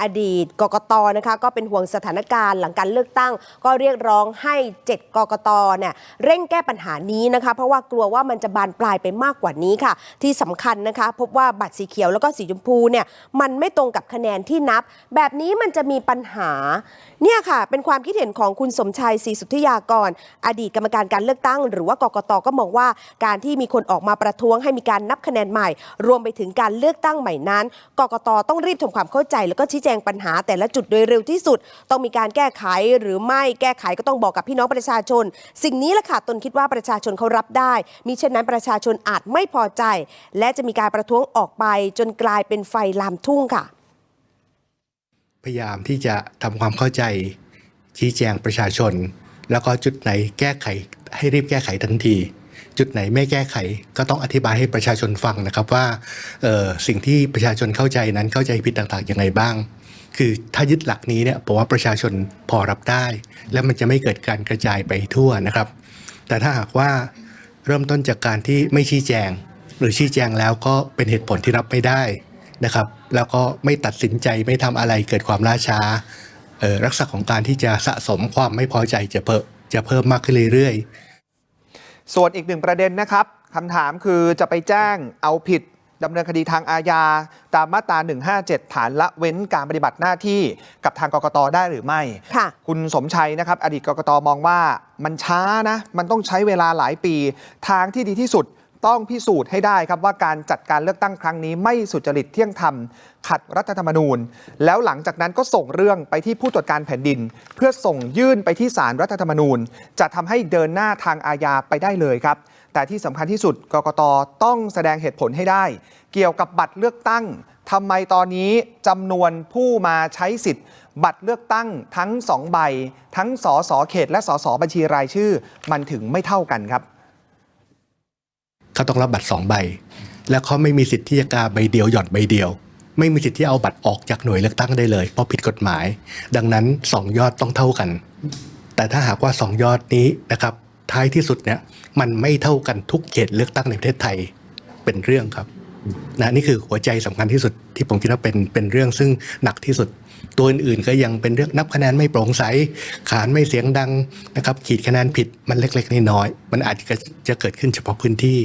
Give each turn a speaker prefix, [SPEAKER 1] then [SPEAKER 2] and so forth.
[SPEAKER 1] อดีตกกตนะคะก็เป็นห่วงสถานการณ์หลังการเลือกตั้ง ก็เรียกร้องให้ 7 กกตเนี่ยเร่งแก้ปัญหานี้นะคะ เพราะว่ากลัวว่ามันจะบานปลายไปมากกว่านี้ค่ะ ที่สำคัญนะคะ พบว่าบัตรสีเขียวแล้วก็สีชมพูเนี่ยมันไม่ตรงกับคะแนนที่นับ แบบนี้มันจะมีปัญหาเนี่ยค่ะ เป็นความคิดเห็นของคุณสมชัยศรีสุทธิยากร อดีตกรรมการการเลือกตั้ง หรือว่ากกตก็มองว่าการที่มีคนออกมาประท้วงให้มีการนับคะแนนใหม่ รวมไปถึงการเลือกตั้งใหม่นั้น กกตต้องรีบทำความเข้าใจแล้วก็ชี้แจงปัญหาแต่ละจุดโดยเร็วที่สุด ต้องมีการแก้ไขหรือไม่แก้ไขก็ต้องบอกกับพี่น้องประชาชน สิ่งนี้แหละค่ะตนคิดว่าประชาชนเขารับได้ มิเช่นนั้นประชาชนอาจไม่พอใจ และจะมีการประท้วงออกไป จนกลายเป็นไฟลามทุ่งค่ะ
[SPEAKER 2] พยายามที่จะทำความเข้าใจ ชี้แจงประชาชน แล้วก็จุดไหนแก้ไขให้รีบแก้ไขทันที จุดไหนไม่แก้ไข ก็ต้องอธิบายให้ประชาชนฟังนะครับว่าออสิ่งที่ประชาชนเข้าใจนั้นเข้าใจผิดต่างๆอยังไงบ้าง คือถ้ายึดหลักนี้เนี่ยผมว่าประชาชนพอรับได้ และมันจะไม่เกิดการกระจายไปทั่วนะครับ แต่ถ้าหากว่าเริ่มต้นจากการที่ไม่ชี้แจง หรือชี้แจงแล้วก็เป็นเหตุผลที่รับไม่ได้นะครับ แล้วก็ไม่ตัดสินใจไม่ทำอะไรเกิดความล่าช้าออรักษณะของการที่จะสะสมความไม่พอใจจะเพิ่มจะเพิ่มมากขึ้นเรื่อยๆ
[SPEAKER 3] ส่วนอีกหนึ่งประเด็นนะครับคำถามคือจะไปแจ้งเอาผิดดำเนินคดีทางอาญา ตามมาตรา 157 ฐานละเว้นการปฏิบัติหน้าที่กับทางกกตได้หรือไม่
[SPEAKER 1] ค่ะ
[SPEAKER 3] คุณสมชัยนะครับ อดีตกกตมองว่ามันช้านะ มันต้องใช้เวลาหลายปี ทางที่ดีที่สุด ต้องพิสูจน์ให้ได้ครับว่าการจัดการเลือกตั้งครั้งนี้ไม่สุจริตเที่ยงธรรม ขัดรัฐธรรมนูญ แล้วหลังจากนั้นก็ส่งเรื่องไปที่ผู้ตรวจการแผ่นดิน เพื่อส่งยื่นไปที่ศาลรัฐธรรมนูญ จะทำให้เดินหน้าทางอาญาไปได้เลยครับ แต่ที่สำคัญที่สุดกกตต้องแสดงเหตุผลให้ได้ เกี่ยวกับบัตรเลือกตั้งทำไมตอนนี้จำนวนผู้มาใช้สิทธิ์ บัตรเลือกตั้งทั้ง 2 ใบ ทั้งสสเขต และสสบัญชีรายชื่อ มันถึงไม่เท่ากันครับ
[SPEAKER 2] เขาต้องรับบัตรสองใบ แล้วเขาไม่มีสิทธิ์ที่จะกาใบเดียวหย่อนใบเดียว ไม่มีสิทธิ์ที่เอาบัตรออกจากหน่วยเลือกตั้งได้เลย เพราะผิดกฎหมาย ดังนั้นสองยอดต้องเท่ากัน แต่ถ้าหากว่าสองยอดนี้นะครับท้ายที่สุดเนี่ยมันไม่เท่ากันทุกเขตเลือกตั้งในประเทศไทยเป็นเรื่องครับนะนี่คือหัวใจสำคัญที่สุดที่ผมคิดว่าเป็นเป็นเรื่องซึ่งหนักที่สุด ตัวอื่นๆก็ยังเป็นเรื่องนับคะแนนไม่โปร่งใสขานไม่เสียงดังนะครับ ขีดคะแนนผิดมันเล็กๆน้อยๆมันอาจจะจะเกิดขึ้นเฉพาะพื้นที่